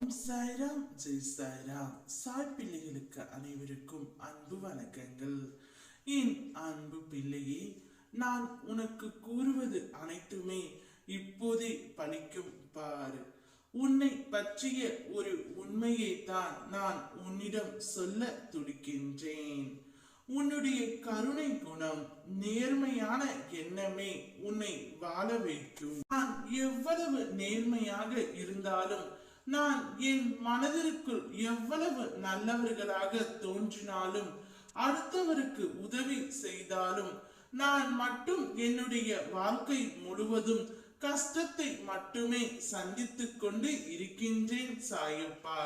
ஓம் சாய்ராம் ஜெய் சாய்ராம் சாய் பிள்ளைகளுக்கு அனைவருக்கும் அன்பு வணக்கங்கள். என் அன்பு பிள்ளையே நான் உனக்கு கூறுவது அனைத்துமே இப்போதே பணிக்கும் பாரு உன்னை பற்றிய ஒரு உண்மையை தான் நான் உன்னிடம் சொல்ல துடிக்கின்றேன். உன்னுடைய கருணை குணம் நேர்மையான எண்ணமே உன்னை வாழ வைக்கும். நான் எவ்வளவு நேர்மையாக இருந்தாலும் நான் என் மனதிற்குள் எவ்வளவு நல்லவர்களாக தோன்றினாலும் அடுத்தவருக்கு உதவி செய்தாலும் நான் மட்டும் என்னுடைய வாழ்க்கை முழுவதும் கஷ்டத்தை மட்டுமே சந்தித்துக் கொண்டு இருக்கின்றேன் சாயப்பா.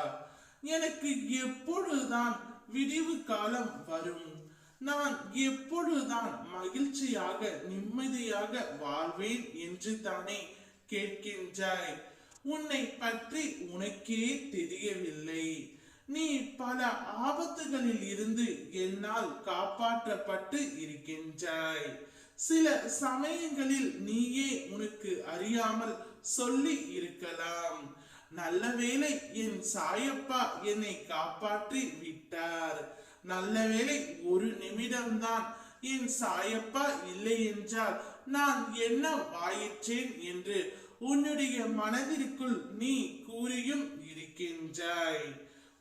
எனக்கு எப்பொழுதுதான் விடிவு காலம் வரும். நான் எப்பொழுதுதான் மகிழ்ச்சியாக நிம்மதியாக வாழ்வேன் என்று தானே கேட்கின்றாய். உன்னை பற்றி உனக்கே தெரியவில்லை. நீ பல ஆபத்துகளில் இருந்து என்னால் காப்பாற்றப்பட்டு இருக்கின்றாய். சில சமயங்களில் நீயே உனக்கு அறியாமல் சொல்லி இருக்கலாம். நல்ல வேளை என் சாயப்பா என்னை காப்பாற்றி விட்டார். நல்ல வேளை ஒரு நிமிடம்தான் என் சாயப்பா இல்லை என்றால் நான் என்ன வாயிற்றேன் என்று உன்னுடைய மனதிற்குள் நீ கூறியும் இருக்கின்றாய்.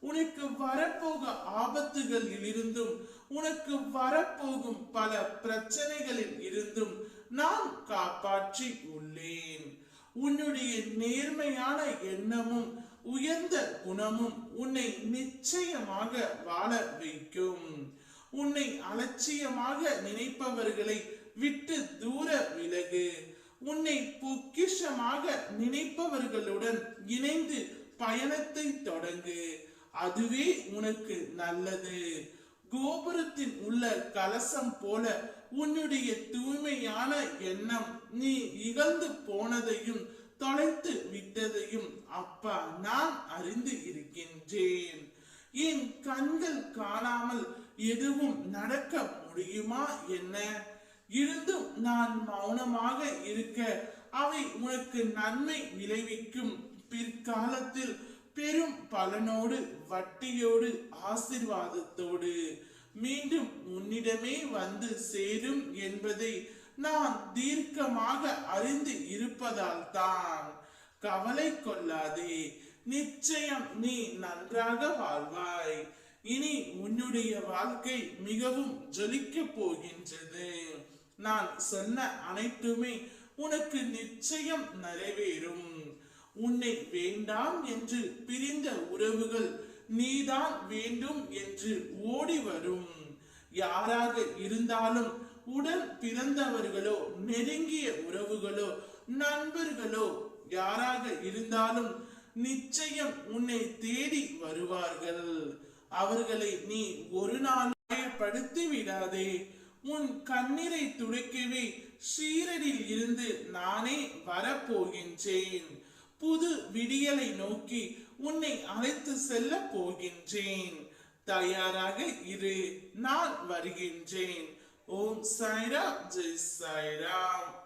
உனக்கு வரப்போக ஆபத்துகளில் இருந்தும் உனக்கு வரப்போகும் பல பிரச்சனைகளில் இருந்தும் நான் காப்பாற்றி உள்ளேன். உன்னுடைய நேர்மையான எண்ணமும் உயர்ந்த குணமும் உன்னை நிச்சயமாக வாழ வைக்கும். உன்னை அலட்சியமாக நினைப்பவர்களை விட்டு தூர விலகு. உன்னை பொக்கிஷமாக நினைப்பவர்களுடன் இணைந்து பயணத்தை தொடங்கு. அதுவே உனக்கு நல்லது. கோபுரத்தின் உள்ள கலசம் போல உன்னுடைய தூய்மையான எண்ணம் நீ இகழ்ந்து போனதையும் தொலைத்து விட்டதையும் அப்பா நான் அறிந்து இருக்கின்றேன். என் கண்கள் காணாமல் எதுவும் நடக்க முடியுமா என்ன? இருந்தும் நான் மௌனமாக இருக்க அவை உனக்கு நன்மை விளைவிக்கும். பிற்காலத்தில் பெரும் பலனோடு வட்டியோடு ஆசிர்வாதத்தோடு மீண்டும் உன்னிடமே வந்து சேரும் என்பதை நான் தீர்க்கமாக அறிந்து இருப்பதால் தான். கவலை கொள்ளாதே நிச்சயம் நீ நன்றாக வாழ்வாய். இனி உன்னுடைய வாழ்க்கை மிகவும் ஜொலிக்க போகின்றது. நான் சொன்ன அனைத்துமே உனக்கு நிச்சயம் நிறைவேறும். உன்னை வேண்டாம் என்று பிரிந்த உறவுகள் நீதான் வேண்டும் என்று ஓடி வரும். யாராக இருந்தாலும் உடன் பிறந்தவர்களோ நெருங்கிய உறவுகளோ நண்பர்களோ யாராக இருந்தாலும் நிச்சயம் உன்னை தேடி வருவார்கள். அவர்களை நீ ஒரு நாள் படுத்தி விடாதே உன் கண்ணீரை துடைக்கவே ஷீரடில் இருந்து நானே வரப்போகின்றேன். புது விடியலை நோக்கி உன்னை அழைத்து செல்ல போகின்றேன். தயாராக இரு நான் வருகின்றேன். ஓம் சாய்ராம் ஜெய் சாய்ராம்.